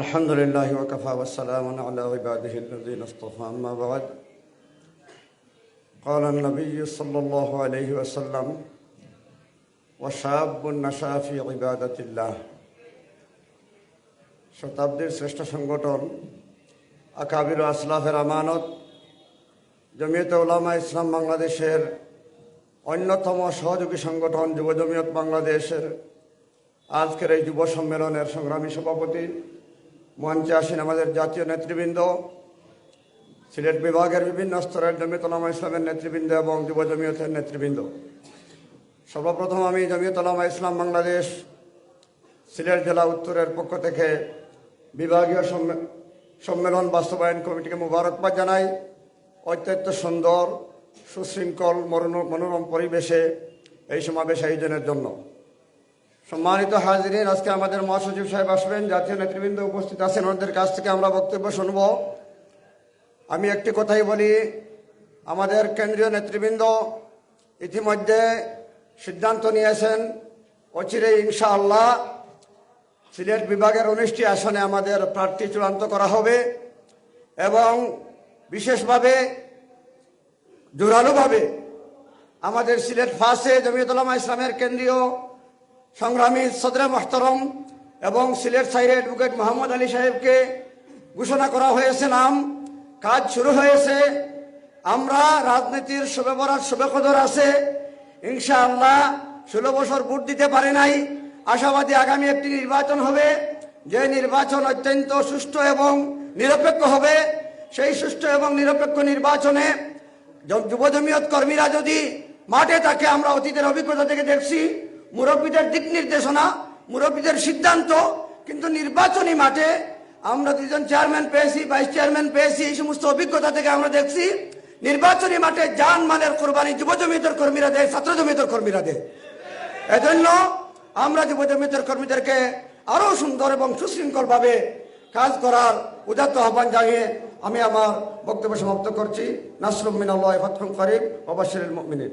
الحمد لله وكفى والسلام على عباده الذين اصطفى أما بعد قال النبي صلى الله عليه وسلم وشاب نشا في عبادة الله শতাব্দীর শ্রেষ্ঠ সংগঠন আকাবির আসলাফের আমানত জমিয়তে ওলামা ইসলাম বাংলাদেশের অন্যতম সহযোগী সংগঠন যুব জমিয়ত বাংলাদেশের আজকের এই যুব সম্মেলনের সংগ্রামী সভাপতি মঞ্চে আসেন আমাদের জাতীয় নেতৃবৃন্দ, সিলেট বিভাগের বিভিন্ন স্তরের জমিয়তলামা ইসলামের নেতৃবৃন্দ এবং যুব জমিয়তের নেতৃবৃন্দ। সর্বপ্রথম আমি জমিয়তলামা ইসলাম বাংলাদেশ, সিলেট জেলা উত্তরের পক্ষ থেকে বিভাগীয় সম্মে- সম্মেলন বাস্তবায়ন কমিটিকে মুবারকবাদ জানাই। অত্যন্ত সুন্দর, সুশৃঙ্খল মনোরম পরিবেশে এই সমাবেশ আয়োজনের জন্য। সম্মানিত হাজিরিন, আজকে আমাদের মহাসচিব সাহেব আসবেন, জাতীয় নেতৃবৃন্দ উপস্থিত আছেন ওনাদের কাছ থেকে আমরা বক্তব্য শুনব। আমি একটি কথাই বলি, আমাদের কেন্দ্রীয় নেতৃবৃন্দ ইতিমধ্যে সিদ্ধান্ত নিয়েছেন, অচিরে ইনশাআল্লাহ সিলেট বিভাগের উনিশটি আসনে আমাদের প্রার্থী চূড়ান্ত করা হবে এবং বিশেষভাবে জোরালোভাবে আমাদের সিলেট ফার্স্টে জমিয়তুলামা ইসলামের কেন্দ্রীয় সংগ্রামী সদরে মোহতরম এবং সিলেট সাইরে অ্যাডভোকেট মোহাম্মদ আলী সাহেবকে ঘোষণা করা হয়েছে নাম। কাজ শুরু হয়েছে। আমরা রাজনীতির শুভে বরাত, শুভে কদর আছে। ইনশাআল্লাহ ষোলো বছর ভোট দিতে পারে নাই। আশাবাদী আগামী একটি নির্বাচন হবে। যে নির্বাচন অত্যন্ত সুষ্ঠু এবং নিরপেক্ষ হবে, সেই সুষ্ঠু এবং নিরপেক্ষ নির্বাচনে যুবজমিয়ত কর্মীরা যদি মাঠে থাকে, আমরা অতীতের অভিজ্ঞতা থেকে দেখছি। মুরব্বীদের দিক নির্দেশনা, মুরব্বীদের সিদ্ধান্ত, কিন্তু নির্বাচনী মাঠে আমরা দুজন চেয়ারম্যান পেয়েছি ভাইস চেয়ারম্যান পেয়েছি, এই সমস্ত অভিজ্ঞতা থেকে আমরা দেখছি, নির্বাচনী মাঠে যান মালের কোরবানি যুব জমিয়তের কর্মীরা দেয়, ছাত্র জমিয়তের কর্মীরা দেয়। এজন্য আমরা যুব জমিয়তের কর্মীদেরকে আরও সুন্দর এবং সুশৃঙ্খলভাবে কাজ করার উদাত্ত আহ্বান জানিয়ে আমি আমার বক্তব্য সমাপ্ত করছি। নাসরুম মিনাল্লাহ ফাতহুম করিম মুমিনিন।